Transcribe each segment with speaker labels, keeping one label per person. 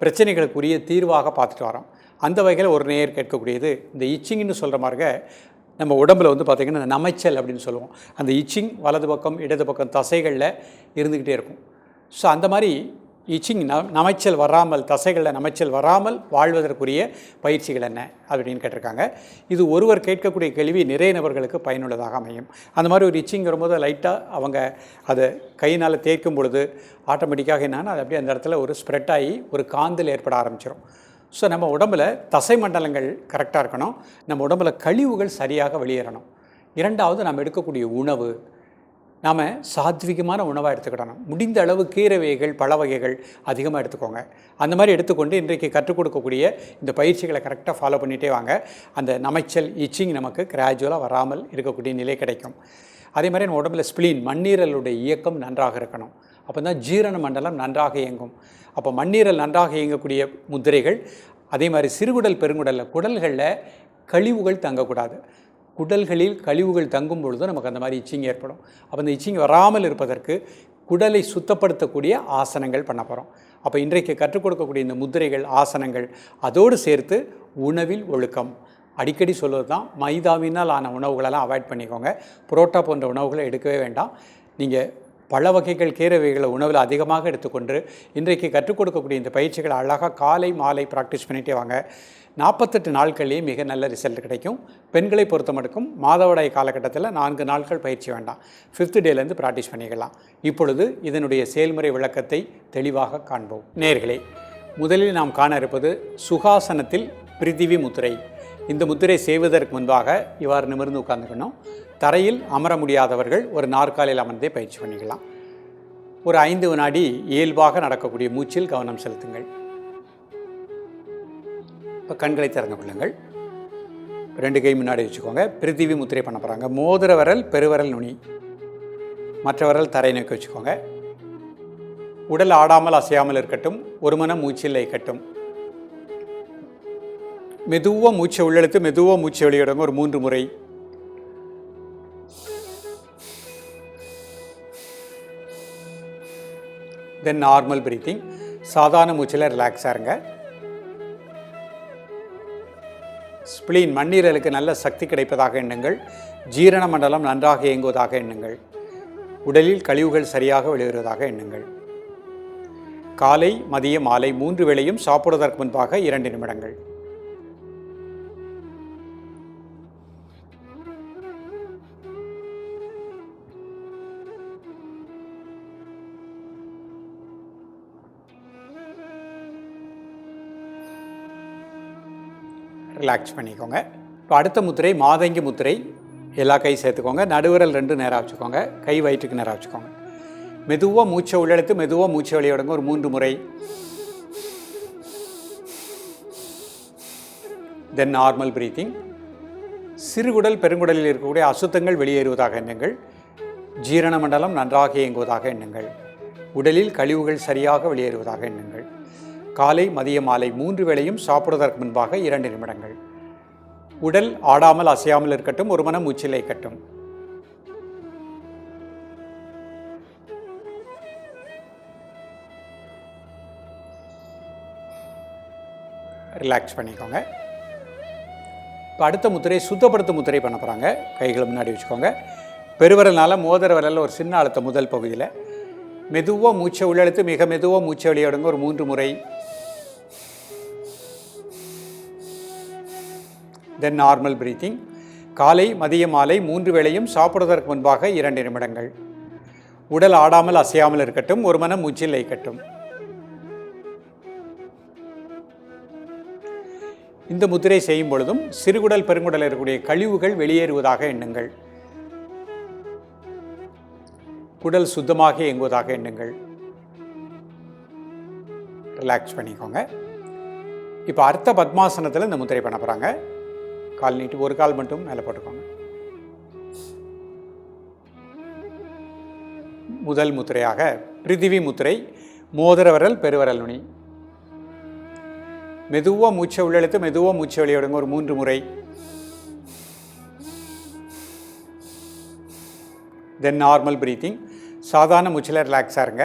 Speaker 1: பிரச்சனைகளுக்குரிய தீர்வாக பார்த்துட்டு வரோம். அந்த வகையில் ஒரு நேயர் கேட்கக்கூடியது. இந்த இச்சிங்னு சொல்கிற மாதிரிக நம்ம உடம்புல வந்து பார்த்திங்கன்னா நமைச்சல் அப்படின்னு சொல்லுவோம். அந்த இச்சிங் வலது பக்கம் இடது பக்கம் தசைகளில் இருந்துக்கிட்டே இருக்கும். ஸோ அந்த மாதிரி இச்சிங் ந நமைச்சல் வராமல் தசைகளில் நமைச்சல் வராமல் வாழ்வதற்குரிய பயிற்சிகள் என்ன அப்படின்னு கேட்டிருக்காங்க. இது ஒருவர் கேட்கக்கூடிய கேள்வி நிறைய நபர்களுக்கு பயனுள்ளதாக அமையும். அந்த மாதிரி ஒரு இச்சிங் வரும்போது லைட்டாக அவங்க அதை கையினால் தேய்க்கும் பொழுது ஆட்டோமேட்டிக்காக என்னன்னா அது அப்படியே அந்த இடத்துல ஒரு ஸ்ப்ரெட் ஆகி ஒரு காந்தல் ஏற்பட ஆரம்பிச்சிடும் ஸோ நம்ம உடம்புல தசை மண்டலங்கள் கரெக்டாக இருக்கணும். நம்ம உடம்புல கழிவுகள் சரியாக வெளியேறணும். இரண்டாவது நம்ம எடுக்கக்கூடிய உணவு நாம் சாத்விகமான உணவாக எடுத்துக்கிடணும் முடிந்த அளவு கீரை வகைகள் பழ வகைகள் அதிகமாக எடுத்துக்கோங்க. அந்த மாதிரி எடுத்துக்கொண்டு இன்றைக்கு கற்றுக் கொடுக்கக்கூடிய இந்த பயிற்சிகளை கரெக்டாக ஃபாலோ பண்ணிகிட்டே வாங்க. அந்த நமைச்சல் இச்சிங் நமக்கு கிராஜுவலாக வராமல் இருக்கக்கூடிய நிலை கிடைக்கும். அதே மாதிரி நம்ம உடம்புல ஸ்பிளீன் மண்ணீரலுடைய இயக்கம் நன்றாக இருக்கணும். அப்போ தான் ஜீரண மண்டலம் நன்றாக இயங்கும். அப்போ மண்ணீரல் நன்றாக இயங்கக்கூடிய முத்திரைகள் அதே மாதிரி சிறுகுடல் பெருங்குடலில் குடல்களில் கழிவுகள் தங்கக்கூடாது. குடல்களில் கழிவுகள் தங்கும் பொழுது நமக்கு அந்த மாதிரி இச்சிங் ஏற்படும். அப்போ அந்த இச்சிங் வராமல் இருப்பதற்கு குடலை சுத்தப்படுத்தக்கூடிய ஆசனங்கள் பண்ண போகிறோம் அப்போ இன்றைக்கு கற்றுக் கொடுக்கக்கூடிய இந்த முதிரைகள் ஆசனங்கள் அதோடு சேர்த்து உணவில் ஒழுக்கம். அடிக்கடி சொல்வது தான் மைதாவினால் ஆன உணவுகளெல்லாம் அவாய்ட் பண்ணிக்கோங்க. புரோட்டா போன்ற உணவுகளை எடுக்கவே வேண்டாம். நீங்கள் பல வகைகள் கீரை வகைகளை உணவில் அதிகமாக எடுத்துக்கொண்டு இன்றைக்கு கற்றுக் கொடுக்கக்கூடிய இந்த பயிற்சிகளை அழகாக காலை மாலை ப்ராக்டிஸ் பண்ணிகிட்டே வாங்க. நாற்பத்தெட்டு நாட்கள்லேயே மிக நல்ல ரிசல்ட் கிடைக்கும். பெண்களை பொறுத்த மட்டும் மாதவிடாய் காலகட்டத்தில் நான்கு நாட்கள் பயிற்சி வேண்டாம். ஃபிஃப்த் டேலேருந்து ப்ராக்டிஸ் பண்ணிக்கலாம். இப்பொழுது இதனுடைய செயல்முறை விளக்கத்தை தெளிவாக காண்போம். நேர்களே முதலில் நாம் காண இருப்பது சுகாசனத்தில் பிரிதிவி முத்திரை. இந்த முத்திரை செய்வதற்கு முன்பாக இவ்வாறு நிமிர்ந்து உட்காந்துக்கணும் தரையில் அமர முடியாதவர்கள் ஒரு நாற்காலியில் அமர்ந்தே பயிற்சி பண்ணிக்கலாம். ஒரு ஐந்து வினாடி இயல்பாக நடக்கக்கூடிய மூச்சில் கவனம் செலுத்துங்கள். இப்போ கண்களை திறந்து கொள்ளுங்கள். ரெண்டு கை முன்னாடி வச்சுக்கோங்க. பிரித்திவி முத்திரை பண்ண போகிறாங்க மோதிர விரல் பெருவரல் நுனி. மற்ற விரல் தரை நோக்கி வச்சுக்கோங்க. உடல் ஆடாமல் அசையாமல் இருக்கட்டும். ஒரு மன மூச்சில் இருக்கட்டும். மெதுவாக மூச்சை உள்ளெழுத்து மெதுவாக மூச்சை வெளியிடுங்க. ஒரு மூன்று முறை. தென் நார்மல் பிரீத்திங் சாதாரண மூச்சில் ரிலாக்ஸாக இருங்க. ஸ்பிளீன் மண்ணீரலுக்கு நல்ல சக்தி கிடைப்பதாக எண்ணுங்கள். ஜீரண மண்டலம் நன்றாக இயங்குவதாக எண்ணுங்கள். உடலில் கழிவுகள் சரியாக வெளிவருவதாக எண்ணுங்கள். காலை மதியம் மாலை மூன்று வேளையும் சாப்பிடுவதற்கு முன்பாக இரண்டு நிமிடங்கள். ரிலாக்ஸ் பண்ணிக்கோங்க. இப்போ அடுத்த முத்திரை மாதங்கி முத்திரை எல்லா கை சேர்த்துக்கோங்க. நடுவிரல் ரெண்டு நேராக வச்சுக்கோங்க கை வயிற்றுக்கு நேராக வச்சுக்கோங்க மெதுவாக மூச்சை உள்ளெடுத்து மெதுவாக மூச்சை வெளியிடுங்க ஒரு மூன்று முறை. தென் நார்மல் பிரீத்திங் சிறுகுடல் பெருங்குடலில் இருக்கக்கூடிய அசுத்தங்கள் வெளியேறுவதாக எண்ணுங்கள். ஜீரண மண்டலம் நன்றாக இயங்குவதாக எண்ணுங்கள். உடலில் கழிவுகள் சரியாக வெளியேறுவதாக எண்ணுங்கள். காலை மதிய மாலை மூன்று வேளையும் சாப்பிடுவதற்கு முன்பாக இரண்டு நிமிடங்கள். உடல் ஆடாமல் அசையாமல் இருக்கட்டும் ஒரு மனம் மூச்சில் இருக்கட்டும் ரிலாக்ஸ் பண்ணிக்கோங்க. இப்போ அடுத்த முத்திரை சுத்தப்படுத்தும் முத்திரை பண்ண போகிறாங்க கைகளை முன்னாடி வச்சுக்கோங்க. பெருவரல்னால மோதிர விரலில் ஒரு சின்ன அழுத்த முதல் பகுதியில். மெதுவாக மூச்சை உள்ளெழுத்து மிக மெதுவாக மூச்சை வெளியிடுங்க. ஒரு மூன்று முறை தென் நார்மல் பிரீத்திங் காலை மதிய மாலை மூன்று வேளையும் சாப்பிடுவதற்கு முன்பாக இரண்டு நிமிடங்கள். உடல் ஆடாமல் அசையாமல் இருக்கட்டும் ஒரு மனம் மூச்சில் லயிக்கட்டும் இந்த முத்திரை செய்யும் பொழுதும் சிறுகுடல் பெருங்குடல் இருக்கக்கூடிய கழிவுகள் வெளியேறுவதாக எண்ணுங்கள். குடல் சுத்தமாக இயங்குவதாக எண்ணுங்கள். ரிலாக்ஸ் பண்ணிக்கோங்க. இப்போ அர்த்த பத்மாசனத்தில் இந்த முத்திரை பண்ண போகிறாங்க கால் நீட்டி ஒரு கால் மட்டும் மேலே போட்டுக்கோங்க. முதல் முத்திரையாக பிரிதிவி முத்திரை மோதிரவரல் பெருவரல் நுனி. மெதுவாக மூச்சை உள்ளெழுத்து மெதுவாக மூச்சை வெளியிடுங்க ஒரு மூன்று முறை. தென் நார்மல் பிரீத்திங் சாதாரண மூச்சில் ரிலாக்ஸாக இருங்க.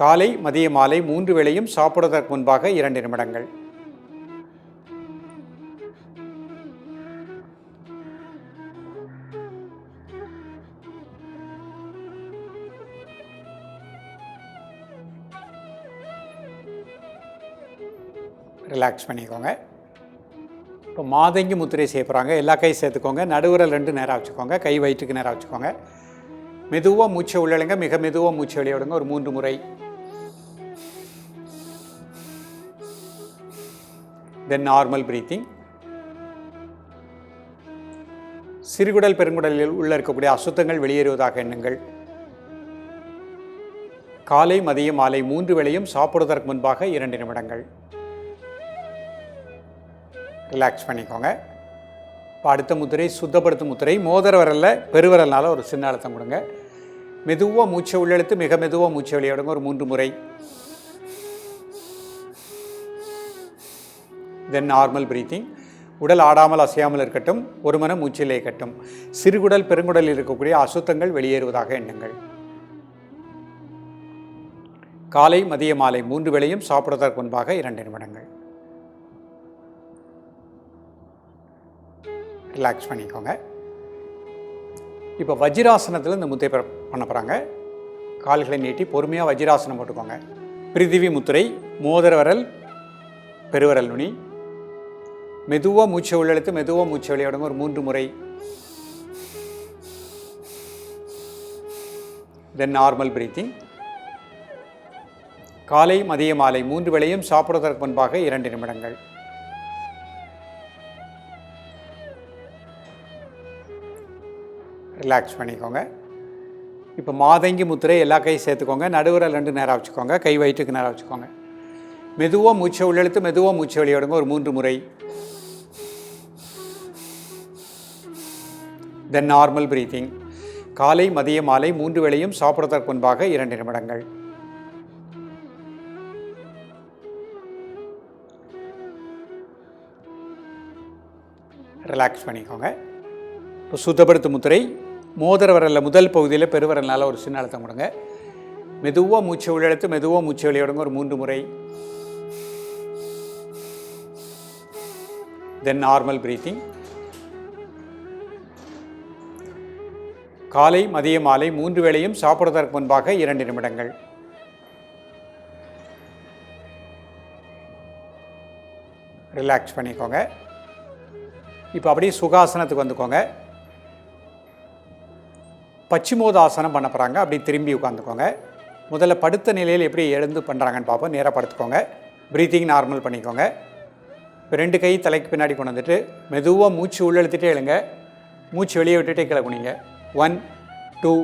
Speaker 1: காலை மதிய மாலை மூன்று வேளையும் சாப்பிடுவதற்கு முன்பாக இரண்டு நிமிடங்கள். ரிலாக்ஸ் பண்ணிக்கோங்க. இப்போ மாதங்கி முத்திரை செய்ய போகிறாங்க எல்லா கை சேர்த்துக்கோங்க. நடுவுரல் ரெண்டு நேரம் வச்சுக்கோங்க கை வயிற்றுக்கு நேரம் வச்சுக்கோங்க மெதுவாக மூச்சை உள்ளழுங்க. மிக மெதுவாக மூச்சை வெளியே விடுங்க. ஒரு மூன்று முறை. தென் நார்மல் பிரீத்திங் சிறுகுடல் பெருங்குடலில் உள்ள இருக்கக்கூடிய அசுத்தங்கள் வெளியேறுவதாக எண்ணுங்கள். காலை மதியம் மாலை மூன்று வேளையும் சாப்பிடுவதற்கு முன்பாக இரண்டு நிமிடங்கள். ரிலாக்ஸ் பண்ணிக்கோங்க. இப்போ அடுத்த முத்திரை சுத்தப்படுத்தும் முத்திரை மோதிர வரல்ல பெருவரல்னால ஒரு சின்ன அழுத்தம் கொடுங்க. மெதுவாக மூச்சை உள்ளெழுத்து மிக மெதுவாக மூச்சை வெளியிடுங்க. ஒரு மூன்று முறை. தென் நார்மல் பிரீத்திங் உடல் ஆடாமல் அசையாமல் இருக்கட்டும். ஒரு மன மூச்சிலே இருக்கட்டும். சிறுகுடல் பெருங்குடலில் இருக்கக்கூடிய அசுத்தங்கள் வெளியேறுவதாக எண்ணுங்கள். காலை மதிய மாலை மூன்று வேளையும் சாப்பிடுவதற்கு முன்பாக இரண்டு நிமிடங்கள். ரிலாக்ஸ் பண்ணிக்கோங்க. இப்போ வஜ்ராசனத்தில் இந்த முத்தை பண்ண போகிறாங்க கால்களை நீட்டி பொறுமையாக வஜ்ராசனம் போட்டுக்கோங்க. பிரிதிவி முத்திரை மோதிர விரல் பெருவரல் நுனி. மெதுவாக மூச்சை உள்ளெழுத்து மெதுவாக மூச்சை விளையாடுங்க ஒரு மூன்று முறை. தென் நார்மல் பிரீத்திங் காலை மதிய மாலை மூன்று வேளையும் சாப்பிடுவதற்கு முன்பாக இரண்டு நிமிடங்கள். ரிலாக்ஸ் பண்ணிக்கோங்க. இப்போ மாதங்கி முத்திரை எல்லா கையும் சேர்த்துக்கோங்க. நடுவில் ரெண்டு நேரம் வச்சுக்கோங்க கை வயிற்றுக்கு நேரம் வச்சுக்கோங்க மெதுவாக மூச்சை உள்ளெழுத்து மெதுவாக மூச்சை வெளியிடுங்க. ஒரு மூன்று முறை. தென் நார்மல் பிரீத்திங் காலை மதிய மாலை மூன்று வேளையும் சாப்பிடுவதற்கு முன்பாக இரண்டு நிமிடங்கள். ரிலாக்ஸ் பண்ணிக்கோங்க. இப்போ சுத்தப்படுத்தும் முத்திரை. மோதிர விரலில் முதல் பகுதியில் பெருவிரல்னால ஒரு சின்ன அழுத்தம் கொடுங்க. மெதுவாக மூச்சை உள்ளெடுத்து மெதுவாக மூச்சை வெளியிடுங்க ஒரு மூன்று முறை. தென் நார்மல் ப்ரீத்திங் காலை மதிய மாலை மூன்று வேளையும் சாப்பிடுவதற்கு முன்பாக இரண்டு நிமிடங்கள். ரிலாக்ஸ் பண்ணிக்கோங்க. இப்போ அப்படியே சுகாசனத்துக்கு வந்துக்கோங்க. பச்சிமோதாசனம் பண்ண போகிறாங்க அப்படி திரும்பி உட்காந்துக்கோங்க முதல்ல படுத்த நிலையில் எப்படி எழுந்து பண்ணுறாங்கன்னு பார்ப்போம். நேராக படுத்துக்கோங்க. ப்ரீத்திங் நார்மல் பண்ணிக்கோங்க. இப்போ ரெண்டு கை தலைக்கு பின்னாடி கொண்டு வந்துட்டு மெதுவாக மூச்சு உள்ளெழுத்துட்டே எழுங்க. மூச்சு வெளியே விட்டுட்டே கீழே குனிங்க. One two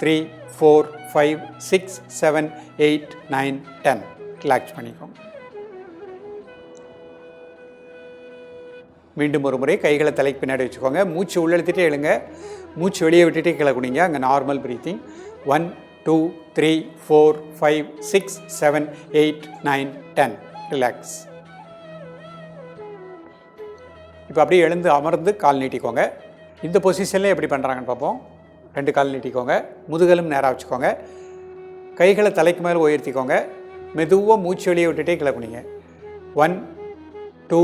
Speaker 1: three four five six seven eight nine ten relax பண்ணிக்கோங்க. மீண்டும் ஒரு முறை கைகளை தலைக்கு பின்னாடி வச்சுக்கோங்க. மூச்சு உள்ளெழுத்துட்டே எழுங்க. மூச்சு வெளியே விட்டுட்டே கீழே அங்கே normal breathing one two three four five six seven eight nine ten relax இப்போ அப்படியே எழுந்து அமர்ந்து கால் நீட்டிக்கோங்க. இந்த பொசிஷனில் எப்படி பண்ணுறாங்கன்னு பார்ப்போம். ரெண்டு கால் நீட்டிக்கோங்க. முதுகலும் நேராக வச்சுக்கோங்க. கைகளை தலைக்கு மேலே உயர்த்திக்கோங்க. மெதுவாக மூச்சு வெளியே விட்டுட்டே கீழே one two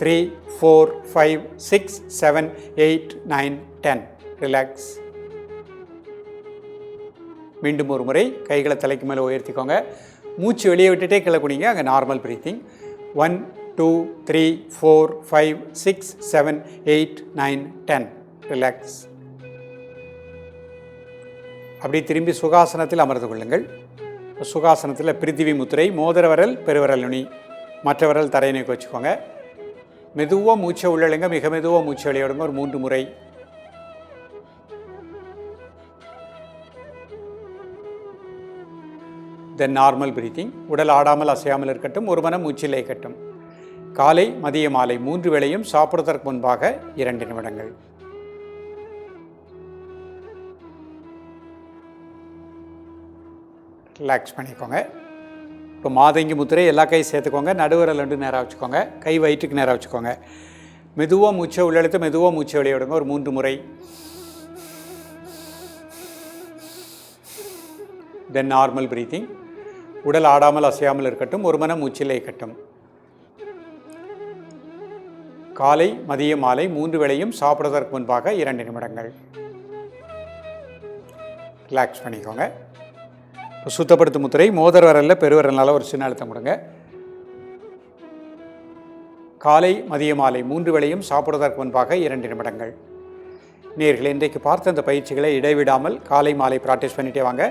Speaker 1: three four five six seven eight nine ten. Relax மீண்டும் ஒரு முறை கைகளை தலைக்கு மேலே உயர்த்திக்கோங்க. மூச்சு வெளியே விட்டுட்டே கீழே அங்கே normal breathing one two three four five six seven eight nine ten relax அப்படியே திரும்பி சுகாசனத்தில் அமர்ந்து கொள்ளுங்கள். சுகாசனத்தில் பிரித்திவி முத்திரை மோதிர விரல் நுனி மற்ற விரல் தரையை நோக்கி வச்சுக்கோங்க. மெதுவாக மூச்சை உள்ளழுங்க மிக மெதுவாக மூச்சை வெளியிடுங்க ஒரு மூன்று முறை. தென் நார்மல் பிரீத்திங் உடல் ஆடாமல் அசையாமல் இருக்கட்டும் ஒரு மனம் மூச்சில் இருக்கட்டும். காலை மதிய மாலை மூன்று வேளையும் சாப்பிடுவதற்கு முன்பாக இரண்டு நிமிடங்கள். ரிலாக்ஸ் பண்ணிக்கோங்க. இப்போ மாதங்கி முத்திரை எல்லா கையும் சேர்த்துக்கோங்க நடுவரல் ரெண்டு நேராக வச்சுக்கோங்க கை வயிற்றுக்கு நேராக வச்சுக்கோங்க மெதுவாக மூச்சை உள்ளெழுத்து மெதுவாக மூச்சை வெளியே விடுங்க ஒரு மூன்று முறை. தென் நார்மல் ப்ரீத்திங் உடல் ஆடாமல் அசையாமல் இருக்கட்டும் ஒரு மனம் மூச்சில் இருக்கட்டும். காலை மதிய மாலை மூன்று வேளையும் சாப்பிடுவதற்கு முன்பாக இரண்டு நிமிடங்கள். ரிலாக்ஸ் பண்ணிக்கோங்க. இப்போ சுத்தப்படுத்தும் முத்திரை மோதர் வரல பெருவரல்னால ஒரு சின்ன அழுத்தம் கொடுங்க. காலை மதிய மாலை மூன்று வேளையும் சாப்பிடுவதற்கு முன்பாக இரண்டு நிமிடங்கள். நேர்கள் இன்றைக்கு பார்த்த அந்த பயிற்சிகளை இடைவிடாமல் காலை மாலை ப்ராக்டிஸ் பண்ணிட்டே வாங்க.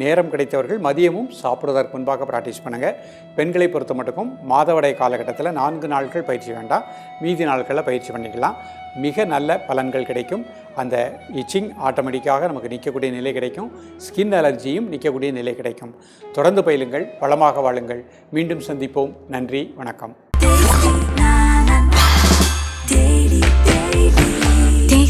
Speaker 1: நேரம் கிடைத்தவர்கள் மதியமும் சாப்பிடுவதற்கு முன்பாக ப்ராக்டிஸ் பண்ணுங்கள் பெண்களை பொறுத்த மட்டுக்கும் மாதவடை காலகட்டத்தில் நான்கு நாட்கள் பயிற்சி வேண்டாம். மீதி நாட்களில் பயிற்சி பண்ணிக்கலாம். மிக நல்ல பலன்கள் கிடைக்கும். அந்த இச்சிங் ஆட்டோமேட்டிக்காக நமக்கு நிற்கக்கூடிய நிலை கிடைக்கும். ஸ்கின் அலர்ஜியும் நிற்கக்கூடிய நிலை கிடைக்கும். தொடர்ந்து பயிலுங்கள் வளமாக வாழுங்கள். மீண்டும் சந்திப்போம். நன்றி வணக்கம்.